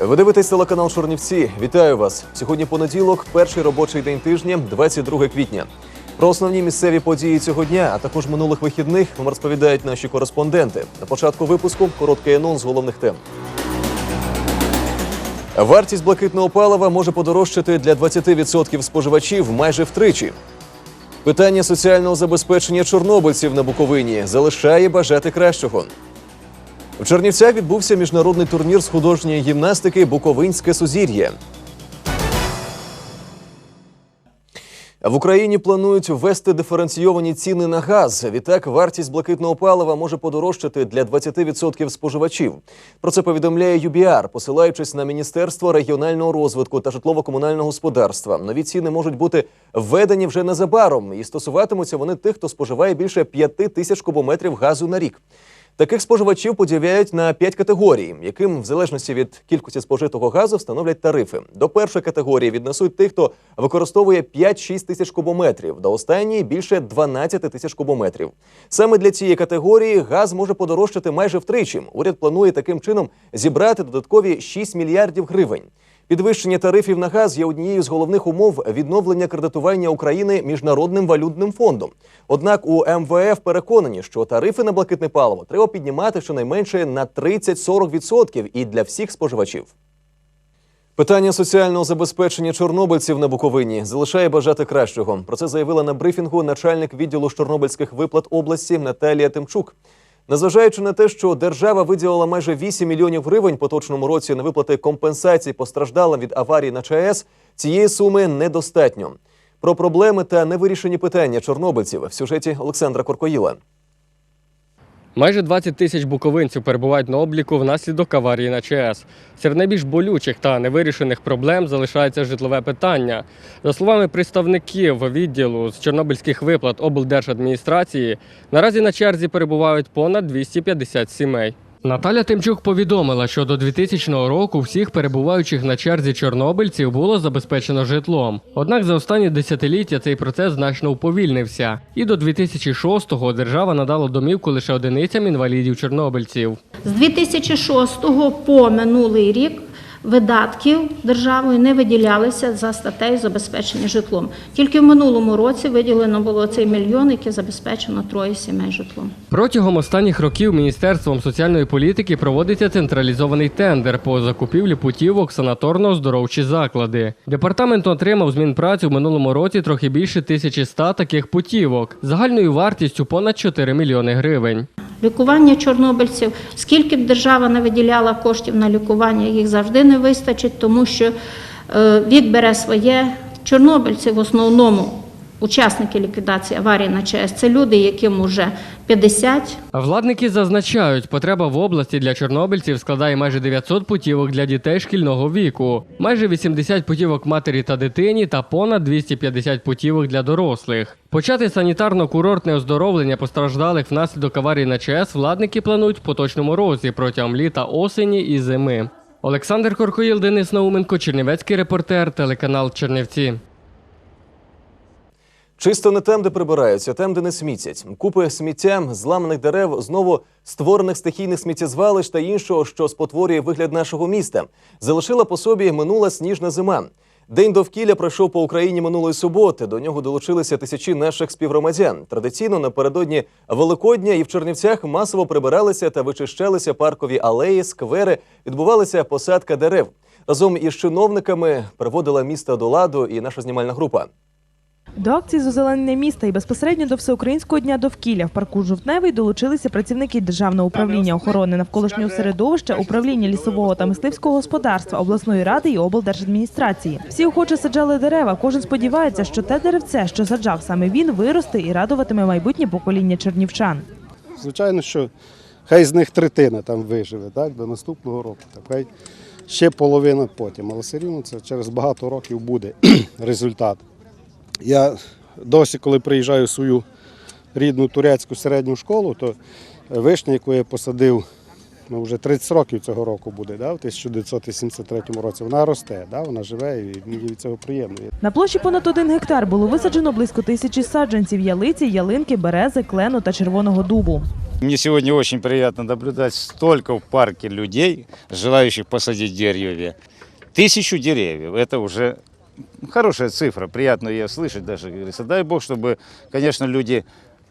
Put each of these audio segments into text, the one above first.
Ви дивитесь телеканал Чорнівці. Вітаю вас. Сьогодні понеділок, перший робочий день тижня, 22 квітня. Про основні місцеві події цього дня, а також минулих вихідних вам розповідають наші кореспонденти. На початку випуску короткий анонс головних тем. Вартість блакитного палива може подорожчати для 20% споживачів майже втричі. Питання соціального забезпечення чорнобильців на Буковині залишає бажати кращого. В Чернівцях відбувся міжнародний турнір з художньої гімнастики Буковинське сузір'я. В Україні планують ввести диференційовані ціни на газ. Відтак, вартість блакитного палива може подорожчати для 20% споживачів. Про це повідомляє ЮБІАР, посилаючись на Міністерство регіонального розвитку та житлово-комунального господарства. Нові ціни можуть бути введені вже незабаром і стосуватимуться вони тих, хто споживає більше 5 тисяч кубометрів газу на рік. Таких споживачів поділяють на п'ять категорій, яким в залежності від кількості спожитого газу встановлять тарифи. До першої категорії віднесуть тих, хто використовує 5-6 тисяч кубометрів, до останньої більше 12 тисяч кубометрів. Саме для цієї категорії газ може подорожчати майже втричі. Уряд планує таким чином зібрати додаткові 6 мільярдів гривень. Підвищення тарифів на газ є однією з головних умов відновлення кредитування України міжнародним валютним фондом. Однак у МВФ переконані, що тарифи на блакитне паливо треба піднімати щонайменше на 30-40% і для всіх споживачів. Питання соціального забезпечення чорнобильців на Буковині залишає бажати кращого. Про це заявила на брифінгу начальник відділу чорнобильських виплат області Наталія Тимчук. Незважаючи на те, що держава виділила майже 8 мільйонів гривень поточному році на виплати компенсації постраждалим від аварії на ЧАЕС, цієї суми недостатньо. Про проблеми та невирішені питання чорнобильців в сюжеті Олександра Коркоїла. Майже 20 тисяч буковинців перебувають на обліку внаслідок аварії на ЧАЕС. Серед найбільш болючих та невирішених проблем залишається житлове питання. За словами представників відділу з чорнобильських виплат облдержадміністрації, наразі на черзі перебувають понад 250 сімей. Наталя Тимчук повідомила, що до 2000 року всіх перебуваючих на черзі чорнобильців було забезпечено житлом. Однак за останні десятиліття цей процес значно уповільнився. І до 2006-го держава надала домівку лише одиницям інвалідів чорнобильців. З 2006 по минулий рік видатків державою не виділялися за статтею забезпечення житлом. Тільки в минулому році виділено було цей мільйон, який забезпечено троє сімей житлом. Протягом останніх років Міністерством соціальної політики проводиться централізований тендер по закупівлі путівок санаторно-оздоровчі заклади. Департамент отримав з Мінпраці в минулому році трохи більше 1100 таких путівок загальною вартістю понад 4 мільйони гривень. Лікування чорнобильців, скільки б держава не виділяла коштів на лікування, їх завжди не вистачить, тому що е, вік бере своє. Чорнобильці в основному учасники ліквідації аварії на ЧАЕС це люди, яким уже 50, Владники зазначають, потреба в області для чорнобильців складає майже 900 путівок для дітей шкільного віку, майже 80 путівок матері та дитині та понад 250 путівок для дорослих. Почати санітарно-курортне оздоровлення постраждалих внаслідок аварії на ЧАЕС владники планують в поточному році протягом літа, осені і зими. Олександр Коркоїл, Денис Науменко, Чернівецький репортер, телеканал Чернівці. Чисто не там, де прибираються, там, де не смітять. Купи сміття, зламаних дерев, знову створених стихійних сміттєзвалищ та іншого, що спотворює вигляд нашого міста, залишила по собі минула сніжна зима. День довкілля пройшов по Україні минулої суботи. До нього долучилися тисячі наших співгромадян. Традиційно напередодні Великодня і в Чернівцях масово прибиралися та вичищалися паркові алеї, сквери, відбувалася посадка дерев. Разом із чиновниками приводила місто до ладу і наша знімальна група. До акції з озеленення міста і безпосередньо до всеукраїнського дня довкілля в парку Жовтневий долучилися працівники Державного управління охорони навколишнього середовища, управління лісового та мисливського господарства, обласної ради і облдержадміністрації. Всі охоче саджали дерева. Кожен сподівається, що те деревце, що саджав саме він, виросте і радуватиме майбутнє покоління чернівчан. Звичайно, що хай з них третина там виживе так, до наступного року. Так, хай ще половина потім. Але все рівно це через багато років буде результат. Я досі, коли приїжджаю в свою рідну турецьку середню школу, то вишня, яку я посадив ну, вже 30 років цього року буде, да, в 1973 році, вона росте, да, вона живе і мені від цього приємно. На площі понад один гектар було висаджено близько тисячі саджанців ялиці, ялинки, берези, клену та червоного дубу. Мне сегодня очень приятно наблюдать столько в парке людей, желающих посадить деревья. Тысячу деревьев – это уже хорошая цифра, приятно ее слышать даже. Говорится, дай Бог, чтобы, конечно, люди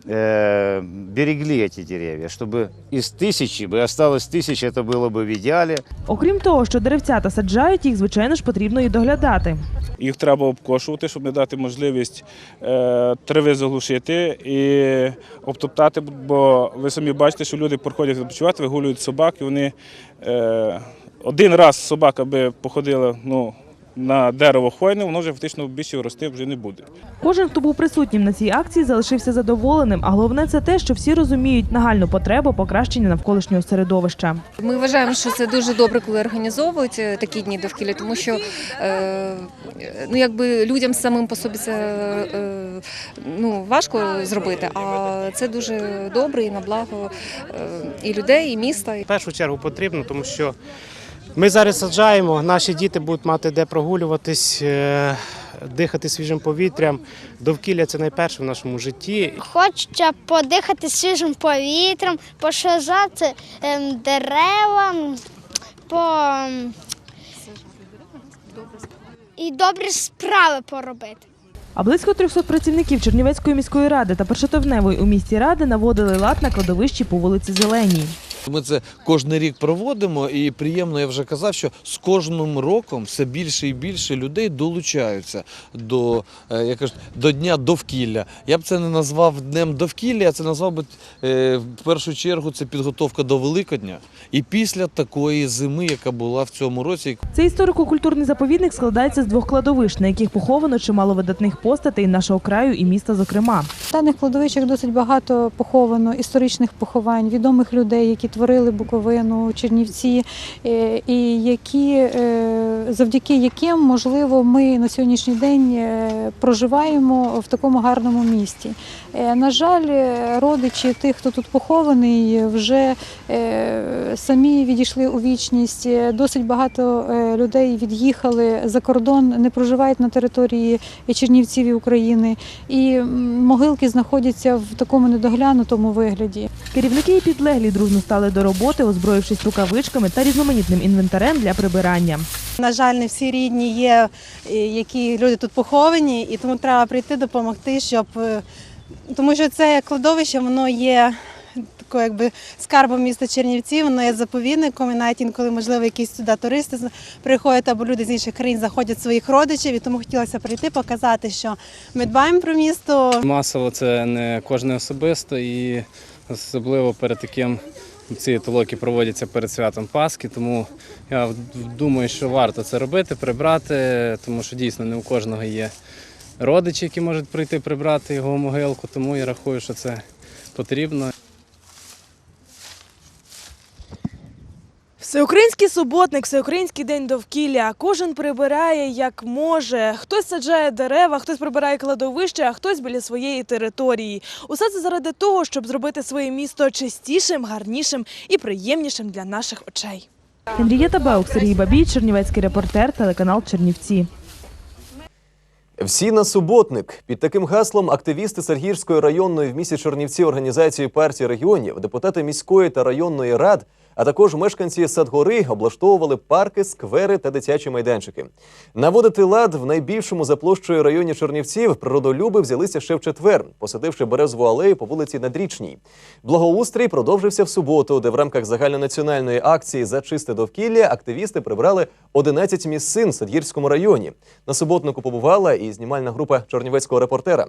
э, берегли эти деревья, чтобы из тысячи бы осталось тысяча, это было бы в идеале. Окрім того, що деревцята саджають, їх звичайно ж потрібно і доглядати. Їх треба обкошувати, щоб не дати можливість е, трави заглушити і обтоптати, бо ви самі бачите, що люди приходять відпочивати, вигулюють собак, і вони е, один раз собака би походила ну, на дерево хвойне, воно вже фактично більше рости вже не буде. Кожен, хто був присутнім на цій акції, залишився задоволеним. А головне це те, що всі розуміють нагальну потребу покращення навколишнього середовища. Ми вважаємо, що це дуже добре, коли організовують е, такі дні довкілля, тому що е, ну, якби людям самим по собі це е, ну, важко зробити, а це дуже добре і на благо е, і людей, і міста. В першу чергу потрібно, тому що ми зараз саджаємо, наші діти будуть мати де прогулюватись, е, дихати свіжим повітрям. Довкілля це найперше в нашому житті. Хочеться подихати свіжим повітрям, пошазати ем, дерева, по... ем, і добрі справи поробити. А близько 300 працівників Чернівецької міської ради та першотовневої у місті ради наводили лад на кладовищі по вулиці Зеленій. Ми це кожен рік проводимо, і приємно, я вже казав, що з кожним роком все більше і більше людей долучаються до, е, як кажуть, до дня довкілля. Я б це не назвав днем довкілля, а це назвав би е, в першу чергу це підготовка до Великодня. І після такої зими, яка була в цьому році, Цей історико-культурний заповідник складається з двох кладовищ, на яких поховано чимало видатних постатей нашого краю і міста, зокрема. В даних кладовищах досить багато поховано історичних поховань, відомих людей, які творили Буковину, Чернівці, е, і які, е, завдяки яким, можливо, ми на сьогоднішній день е, проживаємо в такому гарному місті. Е, На жаль, е, родичі тих, хто тут похований, вже е, самі відійшли у вічність. Досить багато людей від'їхали за кордон, не проживають на території Чернівців і України. І могилки знаходяться в такому недоглянутому вигляді. Керівники і підлеглі дружно стали до роботи, озброївшись рукавичками та різноманітним інвентарем для прибирання. На жаль, не всі рідні є, які люди тут поховані, і тому треба прийти допомогти, щоб тому що це кладовище, воно є. Такою якби скарбом міста Чернівці, воно є заповідником, і навіть інколи, можливо, якісь сюди туристи приходять або люди з інших країн заходять своїх родичів, і тому хотілося прийти, показати, що ми дбаємо про місто, Масово це не кожне особисто і особливо перед таким ці толоки проводяться перед святом Пасхи, тому я думаю, що варто це робити, прибрати, тому що дійсно не у кожного є родичі, які можуть прийти прибрати його могилку, тому я рахую, що це потрібно. Всеукраїнський суботник, всеукраїнський день довкілля. Кожен прибирає як може. Хтось саджає дерева, хтось прибирає кладовище, а хтось біля своєї території. Усе це заради того, щоб зробити своє місто чистішим, гарнішим і приємнішим для наших очей. Henrietta Баук, Сергій Бабій, Чернівецький репортер, телеканал Чернівці. Всі на суботник. Під таким гаслом активісти Сергірської районної в місті Чернівці організації партії регіонів, депутати міської та районної рад, а також мешканці Садгори облаштовували парки, сквери та дитячі майданчики. Наводити лад в найбільшому за площею районі Чернівців природолюби взялися ще в четвер, посадивши березову алею по вулиці Надрічній. Благоустрій продовжився в суботу, де в рамках загальнонаціональної акції за чисте довкілля активісти прибрали 11 місцин в Садгірському районі. На суботнику побувала і знімальна група Чернівецького репортера.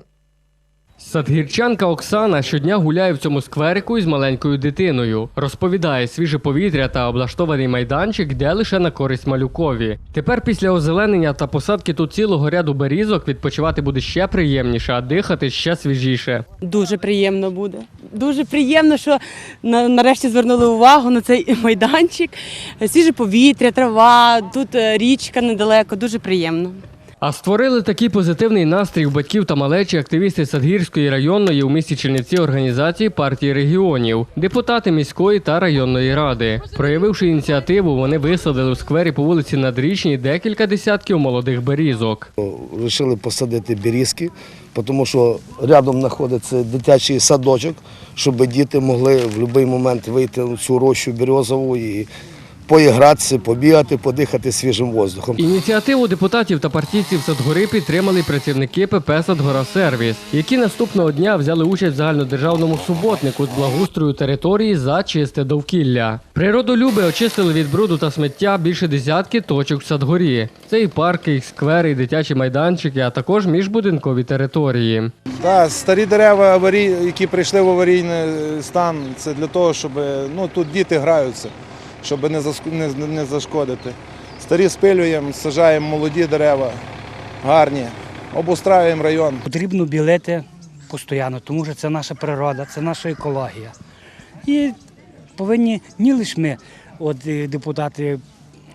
Садгірчанка Оксана щодня гуляє в цьому скверику із маленькою дитиною. Розповідає, свіже повітря та облаштований майданчик йде лише на користь малюкові. Тепер після озеленення та посадки тут цілого ряду берізок відпочивати буде ще приємніше, а дихати ще свіжіше. Дуже приємно буде. Дуже приємно, що нарешті звернули увагу на цей майданчик. Свіже повітря, трава, тут е, річка недалеко. Дуже приємно. А створили такий позитивний настрій у батьків та малечі активісти Садгірської районної у місті Чернівці організації партії регіонів, депутати міської та районної ради. Проявивши ініціативу, вони висадили у сквері по вулиці Надрічній декілька десятків молодих берізок. Вирішили посадити берізки, тому що рядом знаходиться дитячий садочок, щоб діти могли в будь-який момент вийти на цю рощу березову і поігратися, побігати, подихати свіжим воздухом. Ініціативу депутатів та партійців Садгори підтримали працівники ПП Садгора Сервіс, які наступного дня взяли участь в загальнодержавному суботнику з благоустрою території за чисте довкілля. Природолюби очистили від бруду та сміття більше десятки точок в Садгорі. Це і парки, і сквери, і дитячі майданчики, а також міжбудинкові території. Да, старі дерева, аварій, які прийшли в аварійний стан, це для того, щоб ну, тут діти граються, щоб не, зашкодити. Старі спилюємо, сажаємо молоді дерева, гарні, обустраюємо район. Потрібно білити постійно, тому що це наша природа, це наша екологія. І повинні не лише ми, от е, депутати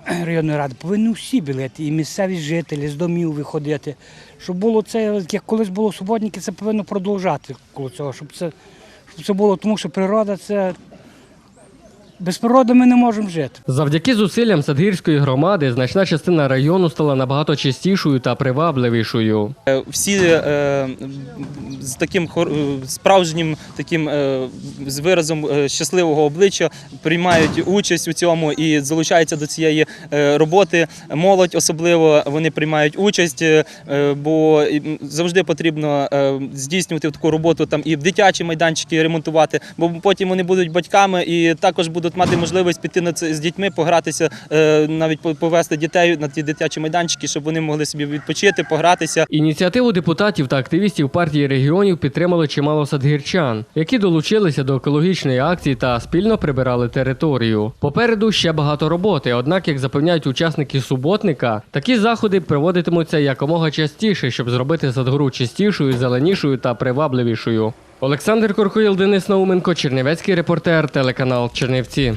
районної ради, повинні всі білити, і місцеві жителі з домів виходити. Щоб було це, як колись було суботники, це повинно продовжати коло цього, щоб це, щоб це було, тому що природа це. Без природи ми не можемо жити. Завдяки зусиллям Садгірської громади значна частина району стала набагато чистішою та привабливішою. Е, Всі е, з таким е, справжнім таким е, з виразом е, щасливого обличчя приймають участь у цьому і залучаються до цієї роботи. Молодь особливо вони приймають участь, е, е, бо завжди потрібно е, здійснювати таку роботу там і дитячі майданчики ремонтувати, бо потім вони будуть батьками і також будуть мати можливість піти на це з дітьми, погратися, е, навіть по- повести дітей на ті дитячі майданчики, щоб вони могли собі відпочити, погратися. Ініціативу депутатів та активістів партії регіонів підтримали чимало садгірчан, які долучилися до екологічної акції та спільно прибирали територію. Попереду ще багато роботи. Однак, як запевняють учасники суботника, такі заходи проводитимуться якомога частіше, щоб зробити Садгору чистішою, зеленішою та привабливішою. Олександр Корхоїл, Денис Науменко, Чернівецький репортер, телеканал Чернівці.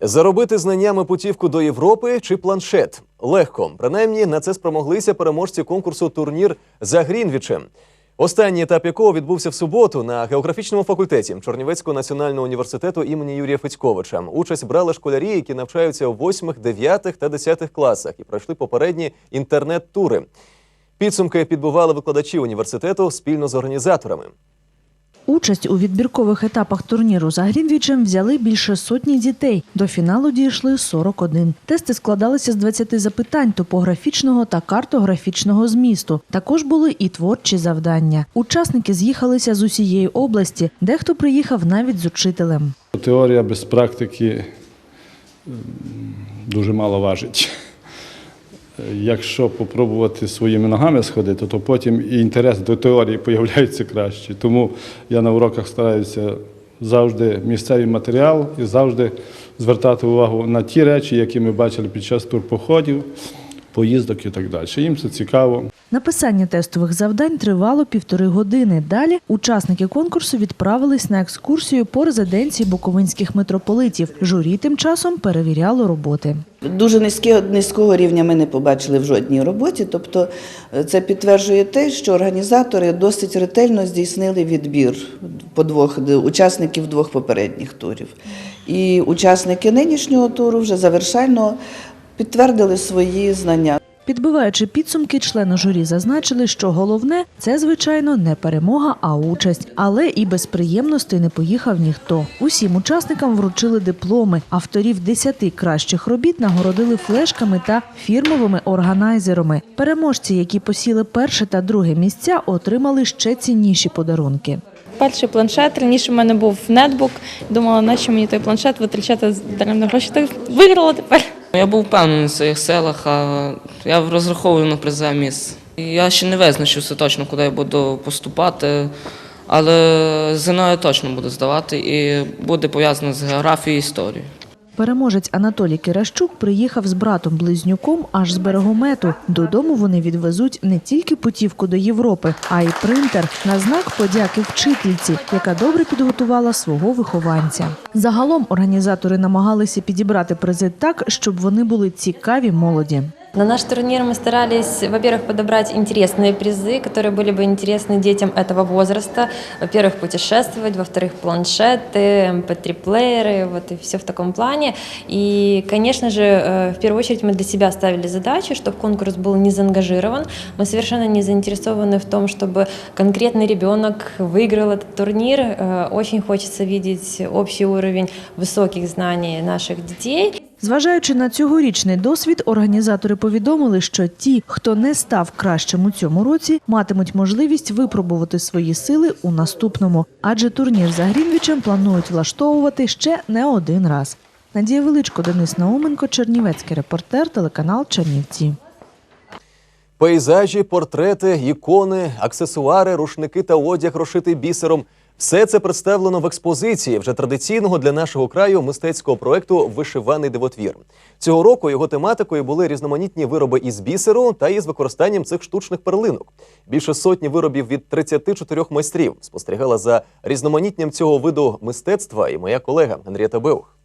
Заробити знаннями путівку до Європи чи планшет легко. Принаймні на це спромоглися переможці конкурсу турнір за Грінвічем. Останній етап якого відбувся в суботу на географічному факультеті Чорнівецького національного університету імені Юрія Федьковича. Участь брали школярі, які навчаються у 8, 9 та 10 класах і пройшли попередні інтернет-тури. Підсумки підбивали викладачі університету спільно з організаторами. Участь у відбіркових етапах турніру за Грінвічем взяли більше сотні дітей. До фіналу дійшли 41. Тести складалися з 20 запитань топографічного та картографічного змісту. Також були і творчі завдання. Учасники з'їхалися з усієї області. Дехто приїхав навіть з учителем. Теорія без практики дуже мало важить. Якщо попробувати своїми ногами сходити, то потім і інтерес до теорії появляється краще. Тому я на уроках стараюся завжди місцевий матеріал і завжди звертати увагу на ті речі, які ми бачили під час турпоходів, поїздок і так далі. Їм це цікаво. Написання тестових завдань тривало півтори години. Далі учасники конкурсу відправились на екскурсію по резиденції буковинських митрополитів. Журі тим часом перевіряло роботи. Дуже низькі, низького рівня ми не побачили в жодній роботі. Тобто е, це підтверджує те, що організатори досить ретельно здійснили відбір по двох учасників двох попередніх турів. І учасники нинішнього туру вже завершально підтвердили свої знання. Підбиваючи підсумки, члени журі зазначили, що головне це, звичайно, не перемога, а участь. Але і без приємностей не поїхав ніхто. Усім учасникам вручили дипломи. Авторів десяти кращих робіт нагородили флешками та фірмовими органайзерами. Переможці, які посіли перше та друге місця, отримали ще цінніші подарунки. Перший планшет. Раніше в мене був нетбук. Думала, на що мені той планшет витрачати даремно гроші. Так виграла тепер. Я був впевнений в своїх силах, а я розраховую на призове місце. Я ще не визначився точно, куди я буду поступати, але ЗНО я точно буду здавати і буде пов'язано з географією і історією. Переможець Анатолій Киращук приїхав з братом-близнюком аж з берегомету. Додому вони відвезуть не тільки путівку до Європи, а й принтер на знак подяки вчительці, яка добре підготувала свого вихованця. Загалом організатори намагалися підібрати призи так, щоб вони були цікаві молоді. На наш турнир мы старались, во-первых, подобрать интересные призы, которые были бы интересны детям этого возраста. Во-первых, путешествовать, во-вторых, планшеты, MP3-плееры, вот и все в таком плане. И, конечно же, э, в первую очередь мы для себя ставили задачу, чтобы конкурс был не заангажирован. Мы совершенно не заинтересованы в том, чтобы конкретный ребенок выиграл этот турнир. Э, Очень хочется видеть общий уровень высоких знаний наших детей. Зважаючи на цьогорічний досвід, організатори повідомили, що ті, хто не став кращим у цьому році, матимуть можливість випробувати свої сили у наступному, адже турнір за Грінвічем планують влаштовувати ще не один раз. Надія Величко, Денис Науменко, Чернівецький репортер, телеканал Чернівці. Пейзажі, портрети, ікони, аксесуари, рушники та одяг, розшитий бісером. Все це представлено в експозиції вже традиційного для нашого краю мистецького проекту Вишиваний дивотвір. Цього року його тематикою були різноманітні вироби із бісеру та із використанням цих штучних перлинок. Більше сотні виробів від 34 майстрів спостерігала за різноманіттям цього виду мистецтва і моя колега Андрієта Беух.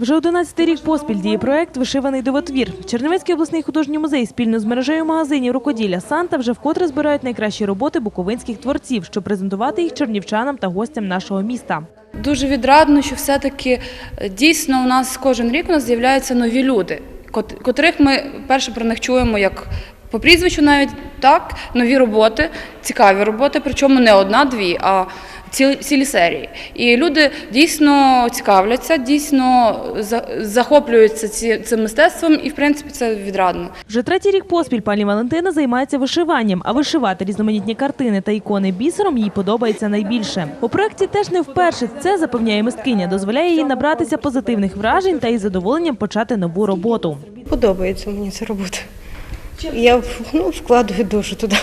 Вже 11 рік поспіль діє проект Вишиваний дивотвір. Чернівецький обласний художній музей спільно з мережею магазинів рукоділля Санта вже вкотре збирають найкращі роботи буковинських творців, щоб презентувати їх чернівчанам та гостям нашого міста. Дуже відрадно, що все-таки е, дійсно у нас кожен рік у нас з'являються нові люди, кот- котрих ми перше про них чуємо як по прізвищу навіть так, нові роботи, цікаві роботи, причому не одна-дві, а цілі, цілі серії. І люди дійсно цікавляться, дійсно захоплюються ці, цим мистецтвом, і в принципі це відрадно. Вже третій рік поспіль пані Валентина займається вишиванням, а вишивати різноманітні картини та ікони бісером їй подобається найбільше. У проєкті теж не вперше це запевняє мисткиня, дозволяє їй набратися позитивних вражень та із задоволенням почати нову роботу. Подобається мені ця робота. Я ну, вкладаю душу туди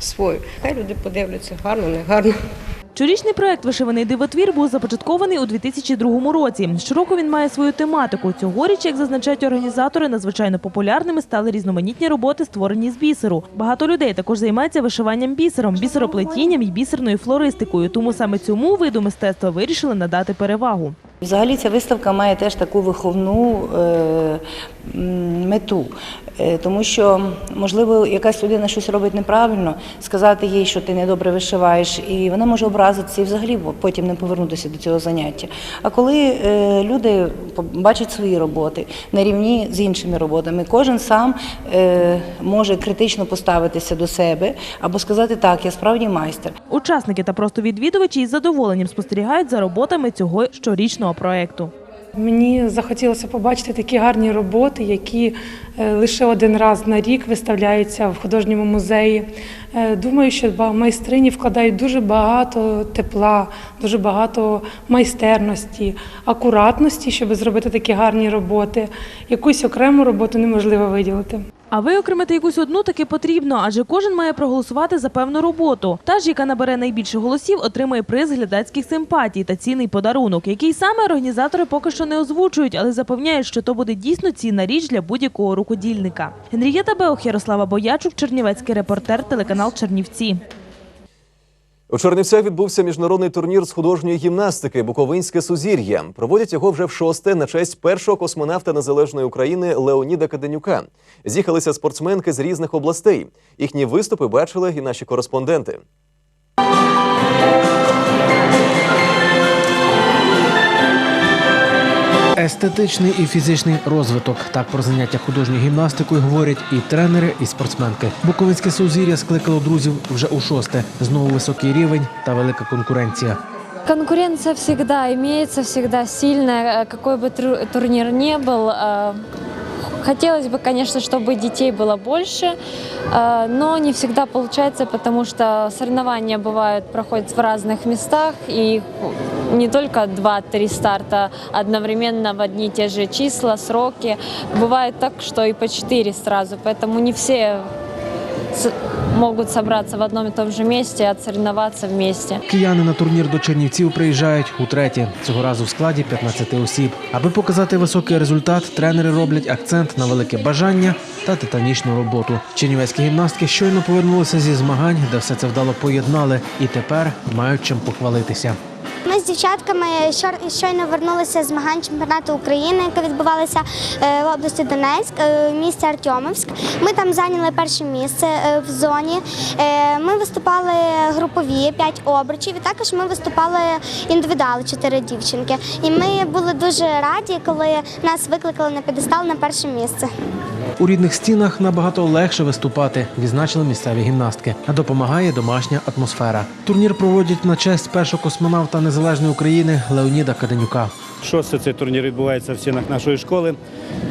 свою. Хай люди подивляться, гарно, не гарно. Щорічний проект Вишиваний дивотвір був започаткований у 2002 році. Щороку він має свою тематику. Цьогоріч, як зазначають організатори, надзвичайно популярними стали різноманітні роботи, створені з бісеру. Багато людей також займаються вишиванням бісером, бісероплетінням і бісерною флористикою. Тому саме цьому виду мистецтва вирішили надати перевагу. Взагалі ця виставка має теж таку виховну е, мету, Е, тому що, можливо, якась людина щось робить неправильно, сказати їй, що ти недобре вишиваєш, і вона може образитися і взагалі потім не повернутися до цього заняття. А коли е, люди бачать свої роботи на рівні з іншими роботами, кожен сам може критично поставитися до себе або сказати так, я справді майстер. Учасники та просто відвідувачі із задоволенням спостерігають за роботами цього щорічного проекту. Мені захотілося побачити такі гарні роботи, які е, лише один раз на рік виставляються в художньому музеї. Е, Думаю, що майстрині вкладають дуже багато тепла, дуже багато майстерності, акуратності, щоб зробити такі гарні роботи. Якусь окрему роботу неможливо виділити. А виокремити якусь одну таки потрібно, адже кожен має проголосувати за певну роботу. Та ж, яка набере найбільше голосів, отримає приз глядацьких симпатій та цінний подарунок, який саме організатори поки що не озвучують, але запевняють, що то буде дійсно цінна річ для будь-якого рукодільника. Генрієта Беох, Ярослава Боячук, Чернівецький репортер, телеканал Чернівці. У Чернівцях відбувся міжнародний турнір з художньої гімнастики Буковинське сузір'я. Проводять його вже в шосте на честь першого космонавта незалежної України Леоніда Каденюка. З'їхалися спортсменки з різних областей. Їхні виступи бачили і наші кореспонденти. Естетичний і фізичний розвиток. Так про заняття художньою гімнастикою говорять і тренери, і спортсменки. Буковинське сузір'я скликало друзів вже у шосте. Знову високий рівень та велика конкуренція. Конкуренция всегда имеется, всегда сильная, э, какой бы тру- турнир ни был. э, Хотелось бы, конечно, чтобы детей было больше, э, но не всегда получается, потому что соревнования бывают, проходят в разных местах, и не только 2-3 старта одновременно в одни и те же числа, сроки. Бывает так, что и по 4 сразу, поэтому не все с- могут собраться в одном и том же месте отсоревноваться вместе. Кияни на турнір до Чернівців приїжджають утретє. Цього разу в складі 15 осіб. Аби показати високий результат, тренери роблять акцент на велике бажання та титанічну роботу. Чернівецькі гімнастки щойно повернулися зі змагань, де все це вдало поєднали, і тепер мають чим похвалитися. Ми з дівчатками щойно вернулися з змагань чемпіонату України, яке відбувалося е, в області Донецьк, е, в місті Артемівськ. Ми там зайняли перше місце е, в зоні. Ми виступали групові, п'ять обручів, і також ми виступали індивідуали, чотири дівчинки. І ми були дуже раді, коли нас викликали на п'єдестал на перше місце. У рідних стінах набагато легше виступати, відзначили місцеві гімнастки, а допомагає домашня атмосфера. Турнір проводять на честь першого космонавта незалежної України Леоніда Каденюка. Шостий цей турнір відбувається в стінах нашої школи.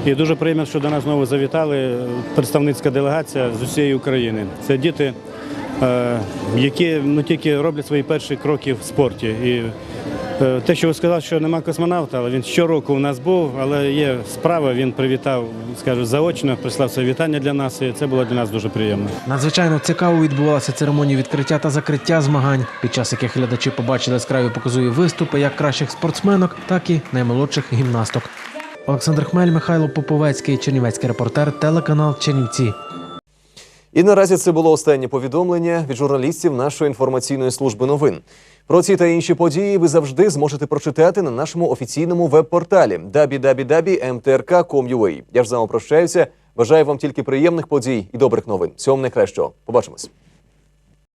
І дуже приємно, що до нас знову завітали представницька делегація з усієї України. Це діти, е, які ну, тільки роблять свої перші кроки в спорті. І те, що ви сказали, що нема космонавта, але він щороку у нас був, але є справа, він привітав, скажу, заочно, прислав своє вітання для нас, і це було для нас дуже приємно. Надзвичайно цікаво відбувалася церемонія відкриття та закриття змагань, під час яких глядачі побачили яскраві показові виступи як кращих спортсменок, так і наймолодших гімнасток. Олександр Хмель, Михайло Поповецький, Чернівецький репортер, телеканал Чернівці. І наразі це було останнє повідомлення від журналістів нашої інформаційної служби новин. Про ці та інші події ви завжди зможете прочитати на нашому офіційному веб-порталі www.mtrk.com.ua. Я ж з вами прощаюся. Бажаю вам тільки приємних подій і добрих новин. Всього найкращого. Побачимось.